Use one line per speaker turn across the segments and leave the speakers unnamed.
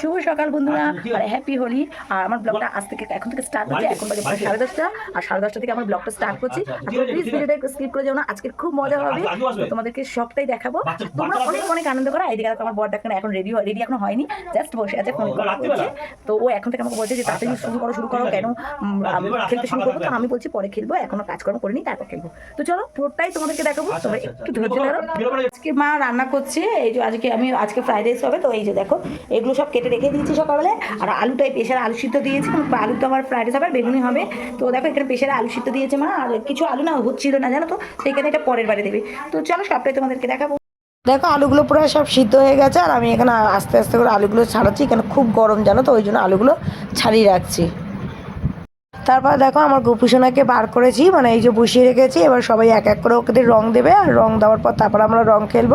শুভ সকাল বন্ধুরা।
আচ্ছা,
আর হ্যাপি হোলি আর আমার ব্লগটা আজ থেকে এখন থেকে স্টার্ট হচ্ছে এখন বাজে প্রায় সাড়ে দশটা। আর সাড়ে দশটা থেকে আমার ব্লগটা স্টার্ট করছি।
আচ্ছা,
আর প্লিজ। ভিডিওটা স্কিপ করে যাও না। আজকে খুব মজা
আচ্ছা,
হবে। তোমাদেরকে সবটাই দেখাবো। তোমরা অনেক অনেক আনন্দ করো। এইদিকে আমার বর দেখেন এখন রেডি রেডি এখনও হয়নি। জাস্ট বসে আছে ফোন
রাত্রিবেলা?
তো ও এখন থেকে আমাকে বলছে যে তাড়াতাড়ি শুরু করো শুরু করো। কেন? খেলতে শুরু করব তো আমি বলছি পরে খেলব। এখনও কাজকর্ম করিনি তারপর খেলব। তো চলো পুরোটাই তোমাদেরকে দেখাবো।
আচ্ছা,
তোমরা
আচ্ছা,
একটু
আচ্ছা।
ধৈর্য ধরো। আজকে মা রান্না করছে। এই যে আজকে আমি আজকে ফ্রাইড রাইস হবে তো এই যে দেখো এগুলো সব কেটে রেখে দিয়েছি সকালবেলায়। আর আলুটাই প্রেশারে আলু সিদ্ধ দিয়েছি। আলু তো আমার ফ্রাইড হবে, বেগুনি হবে। তো দেখো, এখানে প্রেশারে আলু সিদ্ধ দিয়েছে মা। আর কিছু আলু না হচ্ছিল না, জানো তো? সেইখানে এটা পরের বারে দেবে। তো চলো, সবটাই তোমাদেরকে দেখাবো। দেখো, আলুগুলো পুরো সব সিদ্ধ হয়ে গেছে। আর আমি এখানে আস্তে আস্তে করে আলুগুলো ছাড়াচ্ছি। এখানে খুব গরম, জানো তো? ওই জন্য আলুগুলো ছাড়িয়ে রাখছি। তারপর দেখো, আমার গোপুসোনাকে বার করেছি। মানে এই যে বসিয়ে রেখেছি। এবার সবাই এক এক করে ওদের রং দেবে। আর রং দেওয়ার পর তারপর আমরা রং খেলব।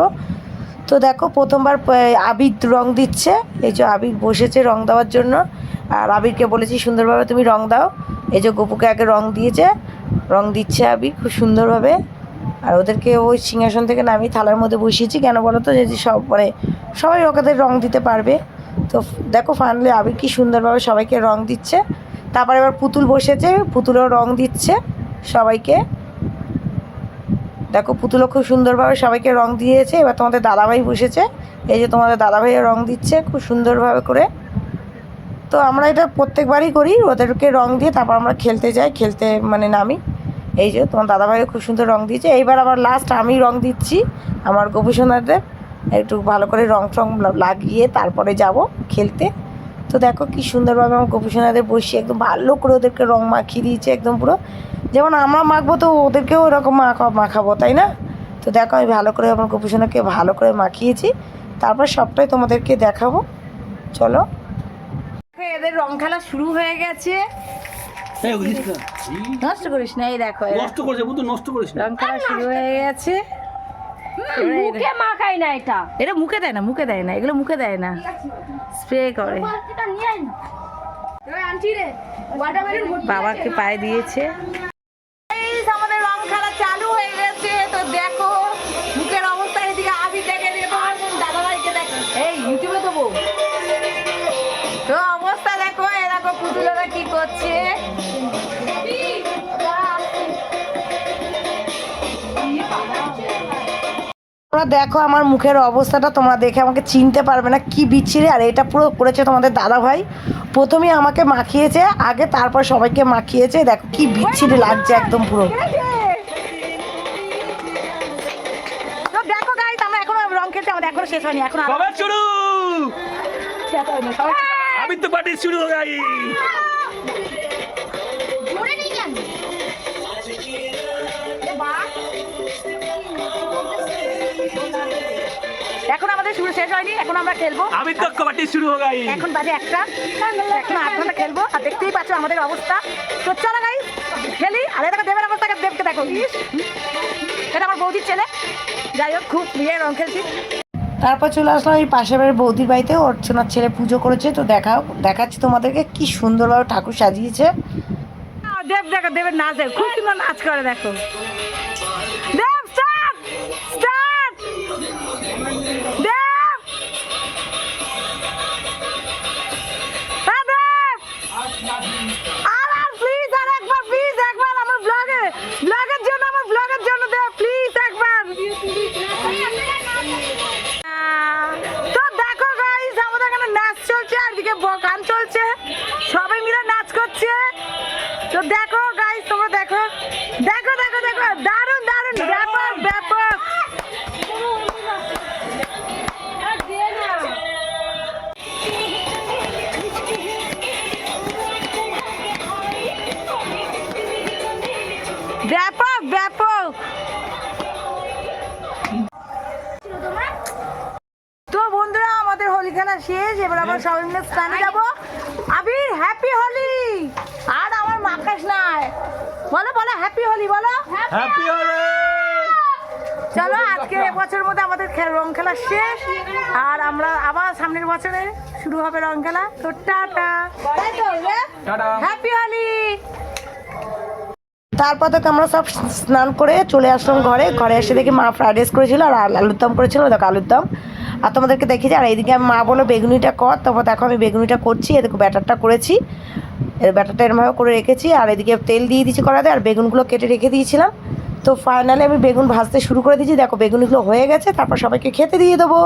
তো দেখো, প্রথমবার আবির রং দিচ্ছে। এই যে আবির বসেছে রং দেওয়ার জন্য। আর আবিরকে বলেছি, সুন্দরভাবে তুমি রং দাও। এই যে গোপুকে আগে রং দিয়েছে। রং দিচ্ছে আবির খুব সুন্দরভাবে। আর ওদেরকে ওই সিংহাসন থেকে নামিয়ে থালার মধ্যে বসিয়েছি। কেন বলো তো? যে সব মানে সবাই ওদের রং দিতে পারবে। তো দেখো ফাইনালি আবির কি সুন্দরভাবে সবাইকে রং দিচ্ছে। তারপর এবার পুতুল বসেছে। পুতুলও রং দিচ্ছে সবাইকে। দেখো পুতুলও খুব সুন্দরভাবে সবাইকে রং দিয়েছে, এবার তোমাদের দাদাভাই বসেছে। এই যে তোমাদের দাদাভাইও রং দিচ্ছে খুব সুন্দরভাবে করে। তো আমরা এটা প্রত্যেকবারই করি, ওদেরকে রং দিয়ে তারপর আমরা খেলতে যাই, খেলতে মানে নামি। এই যে তোমার দাদাভাইও খুব সুন্দর রং দিয়েছে। এইবার আবার লাস্ট আমি রং দিচ্ছি, আমার গোপীসোনাদের। একটু ভালো করে রং টং লাগিয়ে তারপরে যাব খেলতে। তো দেখো কি সুন্দরভাবে আমার গোপীসোনাদের বসিয়ে একদম ভালো করে ওদেরকে রং মাখিয়ে দিয়েছে একদম পুরো। যেমন আমরা মাখবো তো ওদেরকেও ওরকম মাখা মাখাবো তাই না? তো দেখো আমি ভালো করে আমার গোপীসোনাকে ভালো করে মাখিয়েছি। তারপর সবটাই তোমাদেরকে দেখাবো। চলো। এদের রং খেলা শুরু হয়ে গেছে। নষ্ট করিস না এই দেখো
নষ্ট করেছে বুঝতো নষ্ট করিস না।
রং খেলা শুরু হয়ে গেছে।
মুখে মাখাই না এটা।
এটা মুখে দেয় না মুখে দেয় না এগুলো মুখে দেয় না। স্প্রে করে। বাবাকে পায়ে দিয়েছে। তোমরা দেখো আমার মুখের অবস্থাটা তোমরা দেখে আমাকে চিনতে পারবে না কি বিচ্ছিরি আর এটা পুরো করেছে তোমাদের দাদা ভাই। প্রথমে আমাকে মাখিয়েছে আগে তারপর সবাইকে মাখিয়েছে দেখো কি বিচ্ছিরি লাগছে একদম পুরো। দেখো গাইস আমরা এখনও রং খেলতে আমাদের এখনও শেষ হয়নি
শুরু আমি তো পার্টি শুরু হয়ে
আমাদের শুরু শেষ হয়নি এখন আমরা খেলব।
আমি তো পার্টি শুরু হয়ে গেছে।
এখন বাজে একটা। এখন আধ ঘণ্টা খেলব আর দেখতেই পাচ্ছ আমাদের অবস্থা। তো চলো গাই খেলি। আর এটা দেবের অবস্থা দেবকে দেখো। এটা আমার বৌদির ছেলে। যাই হোক খুব ইয়ে রং খেলছি। তারপর চলে আসলাম এই পাশের বাড়ির বৌদির বাড়িতে। অর্চনার ছেলে পুজো করেছে তো দেখা দেখাচ্ছি তোমাদেরকে কি সুন্দরভাবে ঠাকুর সাজিয়েছে। দেব দেখো দেবের নাচ দেখো। খুব সুন্দর নাচ করে দেখো। দেখো গাইস তোমরা দেখো। দেখো দেখো দেখো দারুণ দারুণ ব্যাপক ব্যাপক। ব্যাপক ব্যাপক। তো বন্ধুরা আমাদের হোলি খেলা শেষ। এবার আবার সবাই মিলে স্নানে যাব। আবির হ্যাপি হোলি আর আমার মাকাস নাই বলো বলো হ্যাপি হোলি বলো
হ্যাপি হলে
চলো আজকে এবছরের মধ্যে আমাদের রং খেলা শেষ। আর আমরা আবার সামনের বছরে শুরু হবে রং খেলা। তো
টাটা।
হ্যাপি হোলি তারপর থেকে আমরা সব স্নান করে চলে আসলাম ঘরে। ঘরে এসে দেখি মা ফ্রাইড রাইস করেছিল আর আল- আলুর দম করেছিল। দেখো আলুর দম।
আর তোমাদেরকে দেখেছি আর এইদিকে আমি মা বলো বেগুনিটা কর। তারপর দেখো আমি বেগুনিটা করছি এদিকে ব্যাটারটা করেছি। এর ব্যাটারটা এরমভাবে করে রেখেছি, আর এদিকে তেল দিয়ে দিয়েছি কড়াতে আর বেগুনগুলো কেটে রেখে দিয়েছিলাম। তো ফাইনালি আমি বেগুন ভাজতে শুরু করে দিয়েছি। দেখো, বেগুনগুলো হয়ে গেছে, তারপর সবাইকে খেতে দিয়ে দেবো।